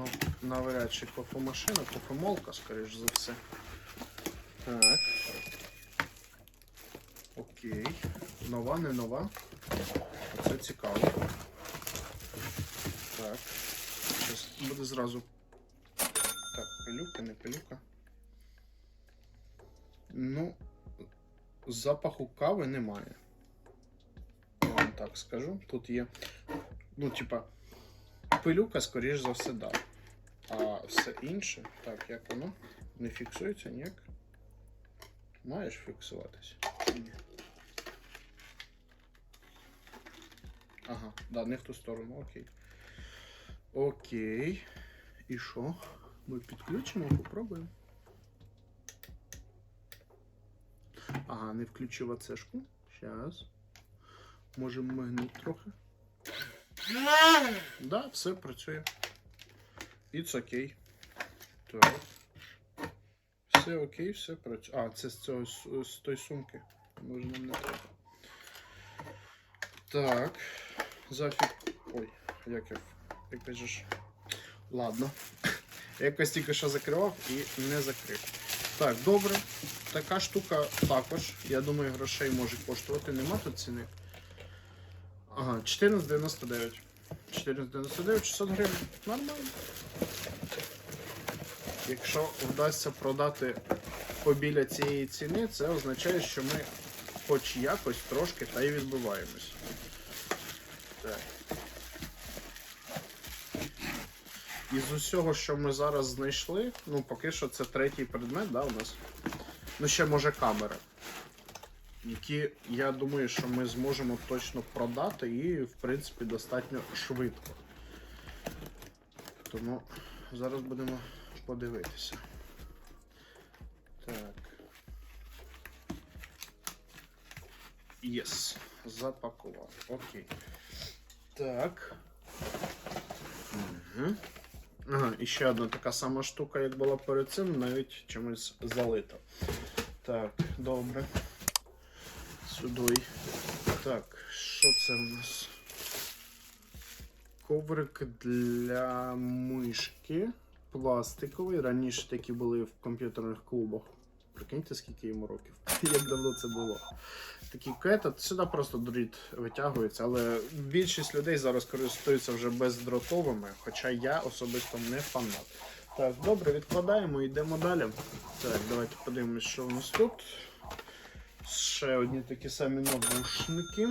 Ну, навряд чи кофемашина, кофемолка, скоріш за все. Так. Окей. Нова, не нова. Це цікаво. Так. Щас буде зразу. Так, пилюка, не пилюка. Ну, запаху кави немає. Я вам так скажу. Тут є. Ну, типа, пилюка, скоріш за все, да. А все інше, так, як воно? Не фіксується ніяк? Маєш фіксуватись? Ні? Ага, да, не в ту сторону, окей. Окей. І що? Ми підключимо, попробуємо. Ага, не включив ацешку. Зараз. Можемо мигнути трохи. Да, все працює. It's окей. Так. Все окей, все працює. А, це з цього з тої сумки. Може нам не треба. Так. Зафік. Ой, як я. Якось же ж. Ладно. Якось тільки що закривав і не закрив. Так, добре. Така штука також. Я думаю, грошей може коштувати. Нема тут ціни. Ага, 14,99. 14,99, 600 гривень. Нормально. Якщо вдасться продати побіля цієї ціни, це означає, що ми хоч якось трошки та й відбиваємось. Так. Із усього, що ми зараз знайшли, ну поки що це третій предмет, да, у нас. Ну, ще може камера. Які, я думаю, що ми зможемо точно продати і, в принципі, достатньо швидко. Тому зараз будемо подивитися. Так. Єс. Запакував. Окей. Так. Угу. Ага, і ще одна така сама штука, як була перед цим, навіть чимось залита. Так, добре. Сюди. Так, що це в нас? Коврик для мишки. Пластиковий. Раніше такі були в комп'ютерних клубах. Прикиньте, скільки йому років. Як давно це було. Такий кетот, сюди просто дріт витягується, але більшість людей зараз користуються вже бездротовими, хоча я особисто не фанат. Так, добре, відкладаємо, йдемо далі. Так, давайте подивимось, що у нас тут. Ще одні такі самі навушники.